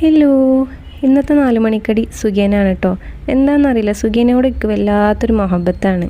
Hello ഇന്നത്തെ നാല് മണിക്കടി സുഖേനാണ് കേട്ടോ എന്താണെന്നറിയില്ല സുഖേനോട് എനിക്ക് വല്ലാത്തൊരു മൊഹബത്താണ്.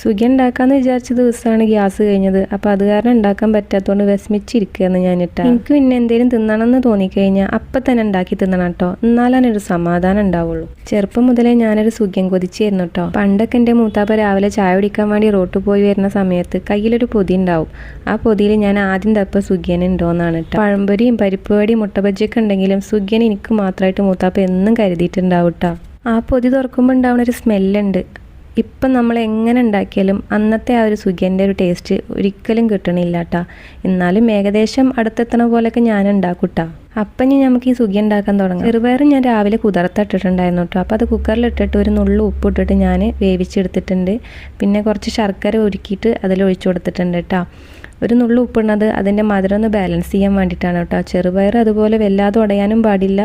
സുഖി ഉണ്ടാക്കാന്ന് വിചാരിച്ച ദിവസമാണ് ഗ്യാസ് കഴിഞ്ഞത്. അപ്പോൾ അത് കാരണം ഉണ്ടാക്കാൻ പറ്റാത്തതുകൊണ്ട് വിഷമിച്ചിരിക്കുകയെന്ന് ഞാനിട്ടാ. എനിക്ക് പിന്നെ എന്തെങ്കിലും തിന്നണമെന്ന് തോന്നിക്കഴിഞ്ഞാൽ അപ്പം തന്നെ ഉണ്ടാക്കി തിന്നണം കേട്ടോ എന്നാലാണ് ഒരു സമാധാനം ഉണ്ടാവുള്ളൂ ചെറുപ്പം മുതലേ ഞാനൊരു സുഖ്യം കൊതിച്ചായിരുന്നു കേട്ടോ പണ്ടൊക്കെ എന്റെ മൂത്താപ്പ രാവിലെ ചായ കുടിക്കാൻ വേണ്ടി റോട്ടിൽ പോയി വരുന്ന സമയത്ത് കയ്യിലൊരു പൊതി ഉണ്ടാവും ആ പൊതിയിൽ ഞാൻ ആദ്യം തപ്പ സുഖ്യൻ ഉണ്ടോയെന്നാണ് കേട്ടോ പഴംപൊരിയും പരിപ്പ് വടിയും മുട്ടബജ്ജിയൊക്കെ ഉണ്ടെങ്കിലും സുഖ്യൻ എനിക്ക് മാത്രമായിട്ട് മൂത്താപ്പ എന്നും കരുതിയിട്ടുണ്ടാവും കേട്ടോ ആ പൊതി തുറക്കുമ്പോൾ ഉണ്ടാവുന്ന ഒരു സ്മെല്ലുണ്ട്. ഇപ്പം നമ്മൾ എങ്ങനെ ഉണ്ടാക്കിയാലും അന്നത്തെ ആ ഒരു സുഖിയന്റെ ഒരു ടേസ്റ്റ് ഒരിക്കലും കിട്ടണില്ല കേട്ടോ എന്നാലും ഏകദേശം അടുത്തെത്തണ പോലെയൊക്കെ ഞാൻ ഉണ്ടാക്കൂട്ടാ. അപ്പം ഇനി നമുക്ക് ഈ സുഖി ഉണ്ടാക്കാൻ തുടങ്ങാം. ചെറുപയർ ഞാൻ രാവിലെ കുതിർത്തിട്ടിട്ടുണ്ടായിരുന്നു കേട്ടോ. അപ്പോൾ അത് കുക്കറിലിട്ടിട്ട് ഒരു നുള്ളു ഉപ്പ് ഇട്ടിട്ട് ഞാൻ വേവിച്ചെടുത്തിട്ടുണ്ട്. പിന്നെ കുറച്ച് ശർക്കര ഉരുക്കിയിട്ട് അതിൽ ഒഴിച്ചു കൊടുത്തിട്ടുണ്ട് കേട്ടോ. ഒരു നുള്ളു ഉപ്പിടുന്നത് അതിന്റെ മധുരം ഒന്ന് ബാലൻസ് ചെയ്യാൻ വേണ്ടിയിട്ടാണ് കേട്ടോ. ചെറുപയർ അതുപോലെ വല്ലാതെ ഉടയാനും പാടില്ല.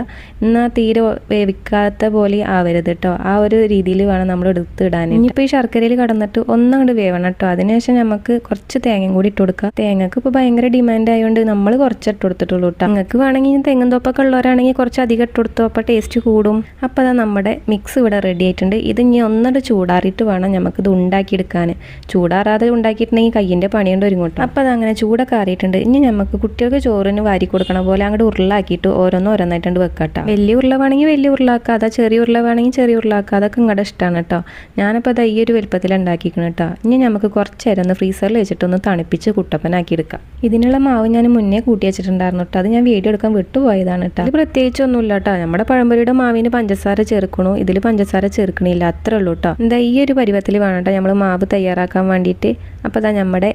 എന്നാൽ തീരെ വേവിക്കാത്ത പോലെ ആവരുത് കേട്ടോ. ആ ഒരു രീതിയിൽ വേണം നമ്മൾ എടുത്തിടാൻ. ഇനിയിപ്പോൾ ഈ ശർക്കരയിൽ കടന്നിട്ട് ഒന്നങ്ങോട്ട് വേവണം കേട്ടോ. അതിനുശേഷം നമുക്ക് കുറച്ച് തേങ്ങയും കൂടി ഇട്ട് കൊടുക്കുക തേങ്ങക്ക് ഇപ്പോൾ ഭയങ്കര ഡിമാൻഡ് ആയതുകൊണ്ട് നമ്മൾ കുറച്ച് ഇട്ട് കൊടുത്തിട്ടുള്ളൂ കേട്ടോ. നിങ്ങൾക്ക് വേണമെങ്കിൽ തെങ്ങും തോപ്പൊക്കെ ഉള്ളവരാണെങ്കിൽ കുറച്ച് അധികം ഇട്ട് കൊടുത്തോ അപ്പോൾ ടേസ്റ്റ് കൂടും. അപ്പോൾ അതാ നമ്മുടെ മിക്സ് ഇവിടെ റെഡി ആയിട്ടുണ്ട്. ഇത് ഇനി ഒന്നോട് ചൂടാറിയിട്ട് വേണം നമുക്കിത് ഉണ്ടാക്കിയെടുക്കാൻ. ചൂടാറാതെ ഉണ്ടാക്കിയിട്ടുണ്ടെങ്കിൽ കയ്യിന്റെ പണിയുണ്ട് ഒരുങ്ങോട്ടും അതങ്ങനെ ചൂടൊക്കെ ആറിയിട്ടുണ്ട്. ഇനി നമുക്ക് കുട്ടികൾക്ക് ചോറിന് വാരി കൊടുക്കണ പോലെ അങ്ങോട്ട് ഉരുളാക്കിയിട്ട് ഓരോന്ന് ഓരോന്നായിട്ടുണ്ട് വെക്കട്ടോ. വലിയ ഉരുള വേണമെങ്കിൽ വലിയ ഉരുളാക്കുക അതാ ചെറിയ ഉരുള വേണമെങ്കിൽ ചെറിയ ഉരുളാക്കുക അതൊക്കെ ഇങ്ങടെ ഇഷ്ടമാണ് കേട്ടോ ഞാനിപ്പോൾ അത് ഈ ഒരു വലുപ്പത്തിൽ ഉണ്ടാക്കിക്കണം കേട്ടോ ഇനി നമുക്ക് കുറച്ച് നേരം ഒന്ന് ഫ്രീസറിൽ വെച്ചിട്ട് ഒന്ന് തണുപ്പിച്ച് കുട്ടപ്പനാക്കി എടുക്കാം. ഇതിനുള്ള മാവ് ഞാൻ മുന്നേ കൂട്ടി വെച്ചിട്ടുണ്ടായിരുന്നു കേട്ടോ അത് ഞാൻ വീഡിയോ എടുക്കാൻ വിട്ടുപോയതാണ് കേട്ടോ ഇത് പ്രത്യേകിച്ചൊന്നുമില്ല കേട്ടോ നമ്മുടെ പഴംപൊരിയുടെ മാവിന് പഞ്ചസാര ചേർക്കണു. ഇതിൽ പഞ്ചസാര ചേർക്കണില്ല. അത്രേ ഉള്ളൂ കേട്ടോ എന്താ ഈ ഒരു പരുവത്തിൽ വേണം കേട്ടോ നമ്മൾ മാവ് തയ്യാറാക്കാൻ വേണ്ടിയിട്ട്. അപ്പോൾ അതാ നമ്മുടെ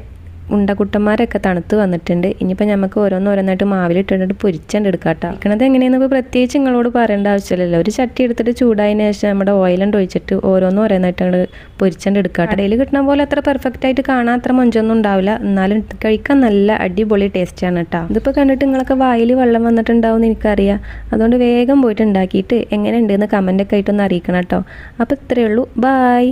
ഉണ്ടക്കുട്ടന്മാരൊക്കെ തണുത്ത് വന്നിട്ടുണ്ട്. ഇനിയിപ്പോൾ നമുക്ക് ഓരോന്നോരോന്നായിട്ട് മാവിലിട്ടിട്ട് പൊരിച്ചണ്ട് എടുക്കാം കേട്ടോ. ഇരിക്കണത് എങ്ങനെയാണെന്ന് ഇപ്പോൾ പ്രത്യേകിച്ച് നിങ്ങളോട് പറയേണ്ട ആവശ്യമില്ലല്ലോ. ഒരു ചട്ടി എടുത്തിട്ട് ചൂടായതിനു ശേഷം നമ്മുടെ ഓയിലുണ്ട് ഒഴിച്ചിട്ട് ഓരോന്നും ഓരോന്നായിട്ട് അങ്ങോട്ട് പൊരിച്ചണ്ട് എടുക്കാം കടയിൽ കിട്ടുന്ന പോലെ അത്ര പെർഫെക്റ്റ് ആയിട്ട് കാണാൻ അത്ര മൊഞ്ചൊന്നും ഉണ്ടാവില്ല. എന്നാലും കഴിക്കാൻ നല്ല അടിപൊളി ടേസ്റ്റാണ് കേട്ടോ. ഇതിപ്പോൾ കണ്ടിട്ട് നിങ്ങളൊക്കെ വായിൽ വെള്ളം വന്നിട്ടുണ്ടാവും എനിക്കറിയാം. അതുകൊണ്ട് വേഗം പോയിട്ട് ഉണ്ടാക്കിയിട്ട് എങ്ങനെയുണ്ടെന്ന് കമന്റൊക്കെ ആയിട്ടൊന്ന് അറിയിക്കണം കേട്ടോ. അപ്പോൾ ഇത്രയേ ഉള്ളൂ. ബായ്